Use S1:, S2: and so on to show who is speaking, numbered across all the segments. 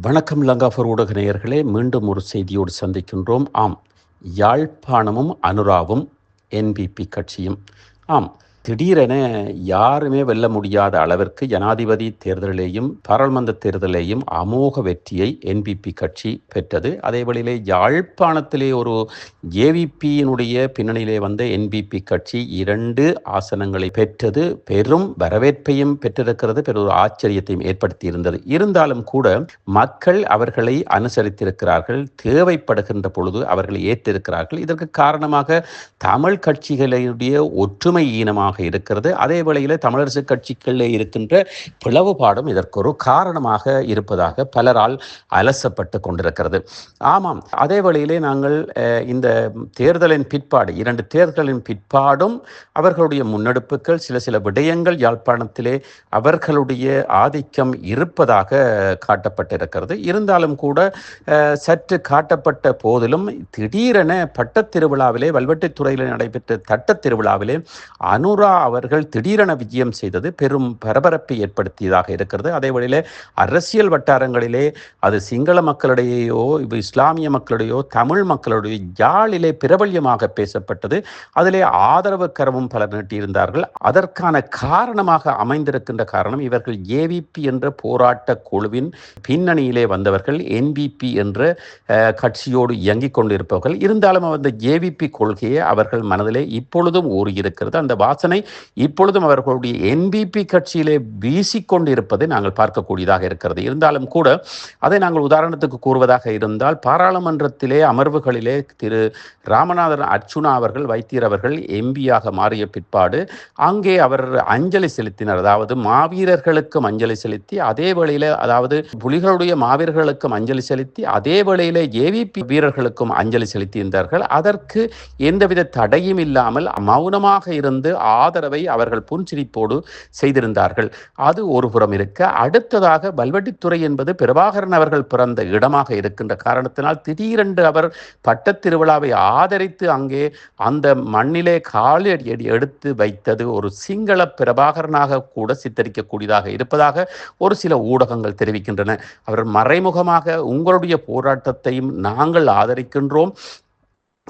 S1: வணக்கம் லங்காஃபர் ஊடக நேயர்களே மீண்டும் ஒரு செய்தியோடு சந்திக்கின்றோம். ஆம் யாழ்ப்பாணமும் அனுராவும் என்பிபி கட்சியும். ஆம் திடீரென யாருமே வெல்ல முடியாத அளவிற்கு ஜனாதிபதி தேர்தலிலேயும் பாராளுமன்ற தேர்தலிலேயும் அமோக வெற்றியை என்பிபி கட்சி பெற்றது. அதே வழியிலே யாழ்ப்பாணத்திலே ஒரு ஏவிபியினுடைய பின்னணியிலே வந்த என்பிபி கட்சி இரண்டு ஆசனங்களை பெற்றது. பெரும் வரவேற்பையும் பெற்றிருக்கிறது. பெரும் ஆச்சரியத்தையும் ஏற்படுத்தியிருந்தது. இருந்தாலும் கூட மக்கள் அவர்களை அனுசரித்திருக்கிறார்கள். தேவைப்படுகின்ற பொழுது அவர்களை ஏற்றிருக்கிறார்கள். இதற்கு காரணமாக தமிழ் கட்சிகளுடைய ஒற்றுமை ஈனமாக இருக்கிறது. அதே வேளையில் தமிழரசு கட்சிகளிலே இருக்கின்ற பிளவுபாடும் இதற்கு ஒரு காரணமாக இருப்பதாக பலரால் அலசப்பட்டு கொண்டிருக்கிறது. ஆமாம் அதே வேளையிலே நாங்கள் இந்த தேர்தலின் பிற்பாடு இரண்டு தேர்தலின் பிற்பாடும் அவர்களுடைய முன்னெடுப்புகள் சில சில விடயங்கள் யாழ்ப்பாணத்திலே அவர்களுடைய ஆதிக்கம் இருப்பதாக காட்டப்பட்டிருக்கிறது. இருந்தாலும் கூட சற்று காட்டப்பட்ட போதிலும் திடீரென பட்டத் திருவிழாவிலே வல்வெட்டித்துறையில் நடைபெற்ற தட்டத் திருவிழாவிலே அனுரா அவர்கள் திடீரென விஜயம் செய்தது பெரும் பரபரப்பை ஏற்படுத்தியதாக இருக்கிறது. அதே வழியில் அரசியல் வட்டாரங்களிலே அது சிங்கள மக்களிடையோ இஸ்லாமிய மக்களிடையோ தமிழ் மக்களுடைய யாழிலே பிரபல்யமாக பேசப்பட்டது. அதிலே ஆதரவு கரமும் பலர் நீட்டியிருந்தார்கள். அதற்கான காரணமாக அமைந்திருக்கின்ற காரணம் இவர்கள் ஏவிபி என்ற போராட்ட குழுவின் பின்னணியிலே வந்தவர்கள் என்பிபி என்ற கட்சியோடு இயங்கிக் கொண்டிருப்பவர்கள். இருந்தாலும் அந்த ஏவிபி கொள்கையை அவர்கள் மனதிலே இப்பொழுதும் ஊறியிருக்கிறது. அந்த வாசனை இப்பொழுதும் அவர்களுடைய என்பிபி கட்சியிலே வீசிக்கொண்டிருப்பதை நாங்கள் பார்க்கக்கூடியதாக இருக்கிறது. இருந்தாலும் கூட அதை நாங்கள் உதாரணத்துக்கு கூறுவதாக இருந்தால் பாராளுமன்றத்திலே அமர்வுகளிலே திரு ராமநாதன் அர்ச்சுனா அவர்கள் வைத்தியர் அவர்கள் எம்பியாக மாறிய பிற்பாடு அங்கே அவர் அஞ்சலி செலுத்தினர். அதாவது மாவீரர்களுக்கும் அஞ்சலி செலுத்தி அதே வேளையில் அதாவது புலிகளுடைய மாவீரர்களுக்கும் அஞ்சலி செலுத்தி அதே வேளையில ஏவிபி வீரர்களுக்கும் அஞ்சலி செலுத்தியிருந்தார்கள். அதற்கு எந்தவித தடையும் இல்லாமல் மௌனமாக இருந்து ஆதரவை அவர்கள் புன்சிரிப்போடு செய்திருந்தார்கள். அது ஒரு புறம் இருக்க அடுத்ததாக வல்வெட்டித்துறை என்பது பிரபாகரன் அவர்கள் பிறந்த இடமாக இருக்கின்ற காரணத்தினால் திடீரென்று அவர் பட்டத் திருவிழாவை ஆதரித்து அங்கே அந்த மண்ணிலே காலடி எடுத்து வைத்தது ஒரு சிங்கள பிரபாகரனாக கூட சித்தரிக்கக்கூடியதாக இருப்பதாக ஒரு சில ஊடகங்கள் தெரிவிக்கின்றன. அவர் மறைமுகமாக உங்களுடைய போராட்டத்தையும் நாங்கள் ஆதரிக்கின்றோம்.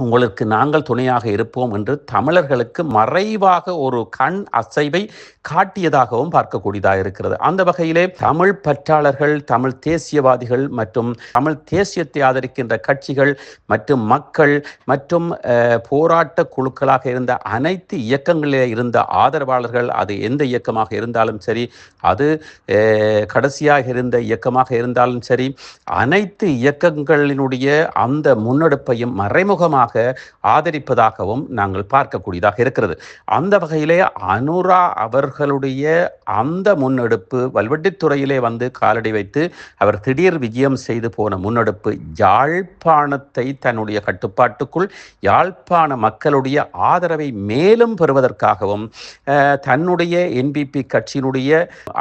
S1: உங்களுக்கு நாங்கள் துணையாக இருப்போம் என்று தமிழர்களுக்கு மறைவாக ஒரு கண் அசைவை காட்டியதாகவும் பார்க்கக்கூடியதாக இருக்கிறது. அந்த வகையிலே தமிழ் பற்றாளர்கள் தமிழ் தேசியவாதிகள் மற்றும் தமிழ் தேசியத்தை ஆதரிக்கின்ற கட்சிகள் மற்றும் மக்கள் மற்றும் போராட்ட குழுக்களாக இருந்த அனைத்து இயக்கங்களிலே இருந்த ஆதரவாளர்கள் அது எந்த இயக்கமாக இருந்தாலும் சரி அது கடைசியாக இருந்த இயக்கமாக இருந்தாலும் சரி அனைத்து இயக்கங்களினுடைய அந்த முன்னெடுப்பையும் மறைமுகமாக ஆதரிப்பதாகவும் நாங்கள் பார்க்கக்கூடியதாக இருக்கிறது. அந்த வகையிலே அனுரா அவர்களுடைய அந்த முன்னெடுப்பு வல்வெட்டித்துறையிலே வந்து காலடி வைத்து அவர் திடீர் விஜயம் செய்து போன முன்னெடுப்பு யாழ்ப்பாணத்தை தன்னுடைய கட்டுப்பாட்டுக்குள் யாழ்ப்பாண மக்களுடைய ஆதரவை மேலும் பெறுவதற்காகவும் தன்னுடைய என்பிபி கட்சியினுடைய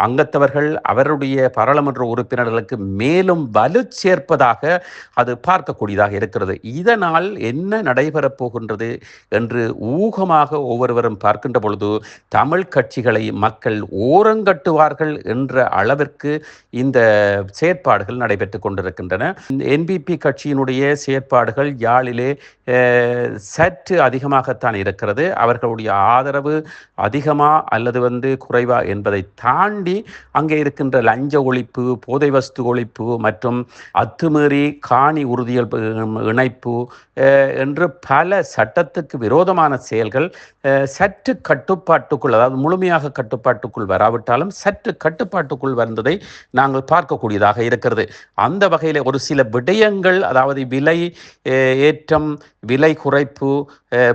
S1: அங்கத்தவர்கள் அவருடைய பாராளுமன்ற உறுப்பினர்களுக்கு மேலும் வலு சேர்ப்பதாக அது பார்க்கக்கூடியதாக இருக்கிறது. இதனால் என்ன நடைபெறப் போகின்றது என்று ஊகமாக ஒவ்வொருவரும் பார்க்கின்ற பொழுது தமிழ் கட்சிகளை மக்கள் ஓரங்கட்டுவார்கள் என்ற அளவிற்கு இந்த செயற்பாடுகள் நடைபெற்றுக் கொண்டிருக்கின்றன. என்பிபி கட்சியினுடைய செயற்பாடுகள் யாழிலே சற்று அதிகமாகத்தான் இருக்கிறது. அவர்களுடைய ஆதரவு அதிகமா அல்லது வந்து குறைவா என்பதை தாண்டி அங்கே இருக்கின்ற லஞ்ச ஒழிப்பு போதை வஸ்து ஒழிப்பு மற்றும் அத்துமீறி காணி உறுதியல் இணைப்பு என்று பல சட்டத்துக்கு விரோதமான செயல்கள் சற்று கட்டுப்பாட்டுக்குள் அதாவது முழுமையாக கட்டுப்பாட்டுக்குள் வராவிட்டாலும் சற்று கட்டுப்பாட்டுக்குள் வந்ததை நாங்கள் பார்க்கக்கூடியதாக இருக்கிறது. அந்த வகையில் ஒரு சில விடயங்கள் அதாவது விலை ஏற்றம் விலை குறைப்பு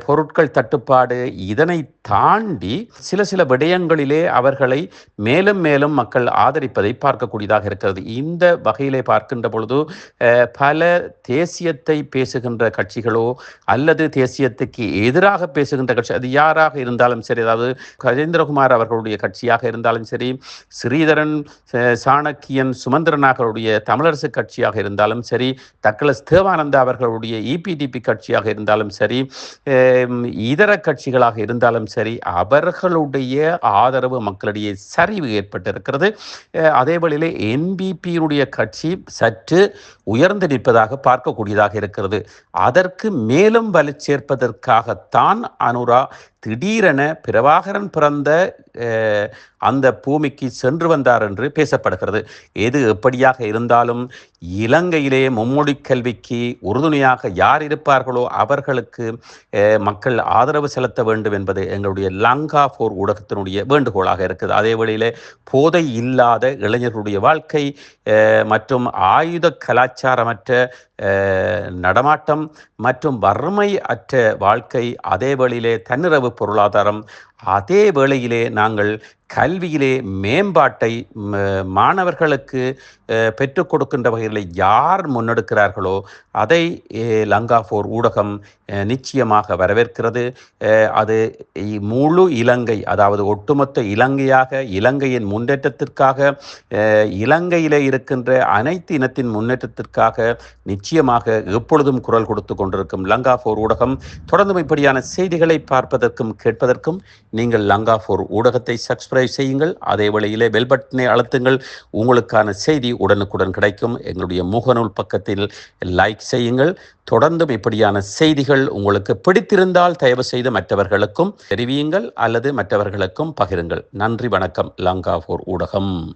S1: பொருட்கள் தட்டுப்பாடு இதனை தாண்டி சில சில விடயங்களிலே அவர்களை மேலும் மேலும் மக்கள் ஆதரிப்பதை பார்க்கக்கூடியதாக இருக்கிறது. இந்த வகையிலே பார்க்கின்ற பொழுது பல தேசியத்தை பேசுகின்ற கட்சிகளோ அல்லது தேசியத்துக்கு எதிராக பேசுகின்ற கட்சி அது யாராக இருந்தாலும் சரி அதாவது கஜேந்திரகுமார் அவர்களுடைய கட்சியாக இருந்தாலும் சரி ஸ்ரீதரன் சாணக்கியன் சுமந்திரன் அவர்களுடைய தமிழரசு கட்சியாக இருந்தாலும் சரி தக்கலஸ் தேவானந்தா அவர்களுடைய இபிடிபி கட்சியாக கட்சியாக இருந்தாலும் சரி இதர கட்சிகளாக இருந்தாலும் சரி அவர்களுடைய ஆதரவு மக்களிடையே சரிவு ஏற்பட்டிருக்கிறது. அதே வழியிலே என்பிபியினுடைய கட்சி சற்று உயர்ந்து நிற்பதாக பார்க்கக்கூடியதாக இருக்கிறது. அதற்கு மேலும் வலு சேர்ப்பதற்காகத்தான் அனுரா திடீரென பிரபாகரன் பிறந்த அந்த பூமிக்கு சென்று வந்தார் என்று பேசப்படுகிறது. எது எப்படியாக இருந்தாலும் இலங்கையிலே மும்மொழி கல்விக்கு உறுதுணையாக யார் இருப்பார்களோ அவர்களுக்கு மக்கள் ஆதரவு செலுத்த வேண்டும் என்பது எங்களுடைய லங்கா போர் ஊடகத்தினுடைய வேண்டுகோளாக இருக்குது. அதே வழியிலே போதை இல்லாத இளைஞர்களுடைய வாழ்க்கை மற்றும் ஆயுத கலாச்சாரமற்ற நடமாட்டம் மற்றும் வறுமை அற்ற வாழ்க்கை அதே வேளையிலே தன்னிறவு பொருளாதாரம் அதே வேளையிலே நாங்கள் கல்வியிலே மேம்பாட்டை மாணவர்களுக்கு பெற்றுக் கொடுக்கின்ற வகையில் யார் முன்னெடுக்கிறார்களோ அதை லங்கா ஃபோர் ஊடகம் நிச்சயமாக வரவேற்கிறது. அது முழு இலங்கை அதாவது ஒட்டுமொத்த இலங்கையாக இலங்கையின் முன்னேற்றத்திற்காக இலங்கையிலே இருக்கின்ற அனைத்து இனத்தின் முன்னேற்றத்திற்காக நிச்சயமாக எப்பொழுதும் குரல் கொடுத்து கொண்டிருக்கும் லங்கா ஃபோர் ஊடகம். தொடர்ந்து இப்படியான செய்திகளை பார்ப்பதற்கும் கேட்பதற்கும் நீங்கள் லங்கா ஃபோர் ஊடகத்தை சப்ஸ்கிரைப் செய்யுங்கள். அதே வேளையிலே பெல் பட்டனை அழுத்துங்கள். உங்களுக்கான செய்தி உடனுக்குடன் கிடைக்கும். எங்களுடைய முகநூல் பக்கத்தில் லைக் செய்யுங்கள். தொடர்ந்தும் இப்படியான செய்திகள் உங்களுக்கு பிடித்திருந்தால் தயவு செய்து மற்றவர்களுக்கும் தெரிவியுங்கள் அல்லது மற்றவர்களுக்கும் பகிருங்கள். நன்றி வணக்கம். லங்கா ஊடகம்.